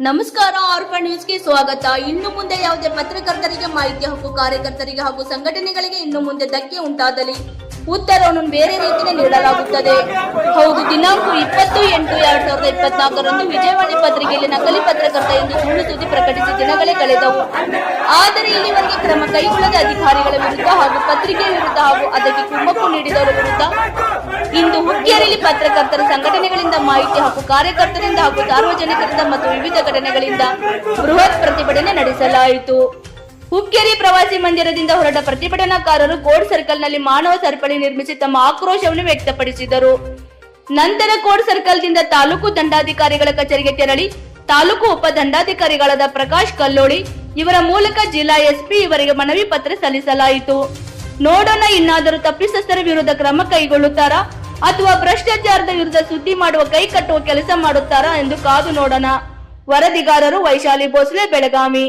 ನಮಸ್ಕಾರ ಆರ್ಫನ್ ನ್ಯೂಸ್ಗೆ ಸ್ವಾಗತ. ಇನ್ನು ಮುಂದೆ ಯಾವುದೇ ಪತ್ರಕರ್ತರಿಗೆ, ಮಾಹಿತಿ ಹಕ್ಕು ಕಾರ್ಯಕರ್ತರಿಗೆ ಹಾಗೂ ಸಂಘಟನೆಗಳಿಗೆ ಇನ್ನು ಮುಂದೆ ಧಕ್ಕೆ ಉಂಟಾದಲ್ಲಿ ಉತ್ತರವನ್ನು ಬೇರೆ ರೀತಿಯಲ್ಲಿ ನೀಡಲಾಗುತ್ತದೆ. ಹೌದು, ದಿನಾಂಕ ಇಪ್ಪತ್ತು ಎಂಟು ಎರಡ್ ಸಾವಿರದ ಇಪ್ಪತ್ನಾಲ್ಕರಂದು ವಿಜಯವಾಣಿ ಪತ್ರಿಕೆಯಲ್ಲಿ ನಕಲಿ ಪತ್ರಕರ್ತ ಎಂದು ಸುಳ್ಳು ಸುದ್ದಿ ಪ್ರಕಟಿಸಿ ದಿನಗಳೇ ಕಳೆದವು. ಆದರೆ ಇಲ್ಲಿವರೆಗೆ ಕ್ರಮ ಕೈಗೊಳ್ಳದ ಅಧಿಕಾರಿಗಳ ವಿರುದ್ಧ ಹಾಗೂ ಪತ್ರಿಕೆಯ ವಿರುದ್ಧ ಹಾಗೂ ಅದಕ್ಕೆ ಕುಮ್ಮಕ್ಕು ನೀಡಿದವರ ವಿರುದ್ಧ ಇಂದು ಹುಕ್ಕೇರಿಯಲ್ಲಿ ಪತ್ರಕರ್ತರ ಸಂಘಟನೆಗಳಿಂದ ಮಾಹಿತಿ ಹಾಗೂ ಕಾರ್ಯಕರ್ತರಿಂದ ಹಾಗೂ ಸಾರ್ವಜನಿಕರಿಂದ ಮತ್ತು ವಿವಿಧ ಘಟನೆಗಳಿಂದ ಬೃಹತ್ ಪ್ರತಿಭಟನೆ ನಡೆಸಲಾಯಿತು. ಹುಕ್ಕೇರಿ ಪ್ರವಾಸಿ ಮಂದಿರದಿಂದ ಹೊರಟ ಪ್ರತಿಭಟನಾಕಾರರು ಕೋಡ್ ಸರ್ಕಲ್ನಲ್ಲಿ ಮಾನವ ಸರಪಳಿ ನಿರ್ಮಿಸಿ ತಮ್ಮ ಆಕ್ರೋಶವನ್ನು ವ್ಯಕ್ತಪಡಿಸಿದರು. ನಂತರ ಕೋಡ್ ಸರ್ಕಲ್ದಿಂದ ತಾಲೂಕು ದಂಡಾಧಿಕಾರಿಗಳ ಕಚೇರಿಗೆ ತೆರಳಿ, ತಾಲೂಕು ಉಪ ದಂಡಾಧಿಕಾರಿಗಳಾದ ಪ್ರಕಾಶ್ ಕಲ್ಲೋಳಿ, ಇವರ ಮೂಲಕ ಜಿಲ್ಲಾ ಎಸ್ಪಿ ಇವರಿಗೆ ಮನವಿ ಪತ್ರ ಸಲ್ಲಿಸಲಾಯಿತು. ನೋಡೋಣ, ಇನ್ನಾದರೂ ತಪ್ಪಿತಸ್ಥರ ವಿರುದ್ಧ ಕ್ರಮ ಕೈಗೊಳ್ಳುತ್ತಾರಾ? ಅಥವಾ ಭ್ರಷ್ಟಾಚಾರದ ವಿರುದ್ಧ ಸುದ್ದಿ ಮಾಡುವ ಕೈ ಕಟ್ಟುವ ಕೆಲಸ ಮಾಡುತ್ತಾರಾ ಎಂದು ಕಾದು ನೋಡೋಣ. ವರದಿಗಾರರು ವೈಶಾಲಿ ಭೋಸ್ಲೆ, ಬೆಳಗಾವಿ.